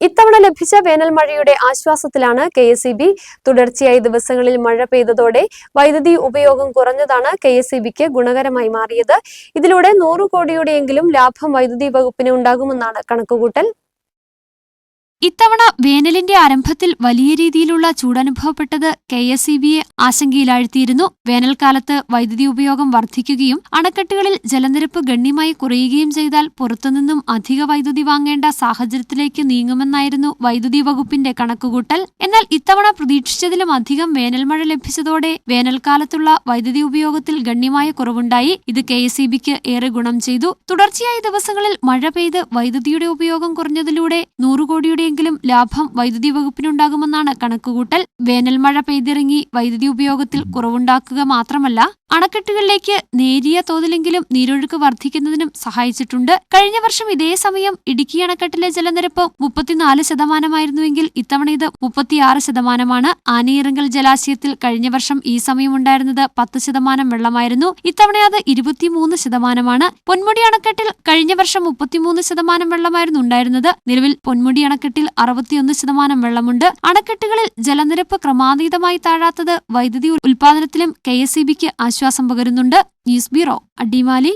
ഇത്തവണ ലഭിച്ച വേനൽ മഴയുടെ ആശ്വാസത്തിലാണ് കെ എസ് ഇ ബി. തുടർച്ചയായ ദിവസങ്ങളിൽ മഴ പെയ്തതോടെ വൈദ്യുതി ഉപയോഗം കുറഞ്ഞതാണ് കെ എസ് ഇ ബിക്ക് ഗുണകരമായി മാറിയത്. ഇതിലൂടെ നൂറ് കോടിയുടെയെങ്കിലും ലാഭം വൈദ്യുതി വകുപ്പിന് ഉണ്ടാകുമെന്നാണ് കണക്കുകൂട്ടൽ. ഇത്തവണ വേനലിന്റെ ആരംഭത്തിൽ വലിയ രീതിയിലുള്ള ചൂടനുഭവപ്പെട്ടത് കെ എസ് ഇ ബിയെ ആശങ്കയിലാഴ്ത്തിയിരുന്നു. വേനൽക്കാലത്ത് വൈദ്യുതി ഉപയോഗം വർദ്ധിക്കുകയും അണക്കെട്ടുകളിൽ ജലനിരപ്പ് ഗണ്യമായി കുറയുകയും ചെയ്താൽ പുറത്തുനിന്നും അധിക വൈദ്യുതി വാങ്ങേണ്ട സാഹചര്യത്തിലേക്ക് നീങ്ങുമെന്നായിരുന്നു വൈദ്യുതി വകുപ്പിന്റെ കണക്കുകൂട്ടൽ. എന്നാൽ ഇത്തവണ പ്രതീക്ഷിച്ചതിലും അധികം വേനൽമഴ ലഭിച്ചതോടെ വേനൽക്കാലത്തുള്ള വൈദ്യുതി ഉപയോഗത്തിൽ ഗണ്യമായ കുറവുണ്ടായി. ഇത് കെ എസ് ഇ ബിക്ക് ഏറെ ഗുണം ചെയ്തു. തുടർച്ചയായ ദിവസങ്ങളിൽ മഴ പെയ്ത് വൈദ്യുതിയുടെ ഉപയോഗം കുറഞ്ഞതിലൂടെ നൂറ് കോടിയുടെയെങ്കിലും ലാഭം വൈദ്യുതി വകുപ്പിനുണ്ടാകുമെന്നാണ് കണക്കുകൂട്ടൽ. വേനൽമഴ പെയ്തിറങ്ങി വൈദ്യുതി ഉപയോഗത്തിൽ കുറവുണ്ടാക്കുക മാത്രമല്ല അണക്കെട്ടുകളിലേക്ക് നേരിയ തോതിലെങ്കിലും നീരൊഴുക്ക് വർദ്ധിക്കുന്നതിനും സഹായിച്ചിട്ടുണ്ട്. കഴിഞ്ഞ വർഷം ഇതേ സമയം ഇടുക്കി അണക്കെട്ടിലെ ജലനിരപ്പ് മുപ്പത്തിനാല് ശതമാനമായിരുന്നുവെങ്കിൽ ഇത്തവണ ഇത് മുപ്പത്തിയാറ് ശതമാനമാണ്. ആനയിറങ്കൽ ജലാശയത്തിൽ കഴിഞ്ഞ വർഷം ഈ സമയം ഉണ്ടായിരുന്നത് പത്ത് ശതമാനം വെള്ളമായിരുന്നു. ഇത്തവണ അത് ഇരുപത്തിമൂന്ന് ശതമാനമാണ്. പൊന്മുടി അണക്കെട്ടിൽ കഴിഞ്ഞ വർഷം മുപ്പത്തിമൂന്ന് ശതമാനം വെള്ളമായിരുന്നു ഉണ്ടായിരുന്നത്. നിലവിൽ പൊന്മുടി അണക്കെട്ടിൽ അറുപത്തിയൊന്ന് ശതമാനം വെള്ളമുണ്ട്. അണക്കെട്ടുകളിൽ ജലനിരപ്പ് ക്രമാതീതമായി താഴാത്തത് വൈദ്യുതി ഉൽപാദനത്തിലും കെ എസ് ആശ്വാസം പകരുന്നുണ്ട്. News bureau Adimali.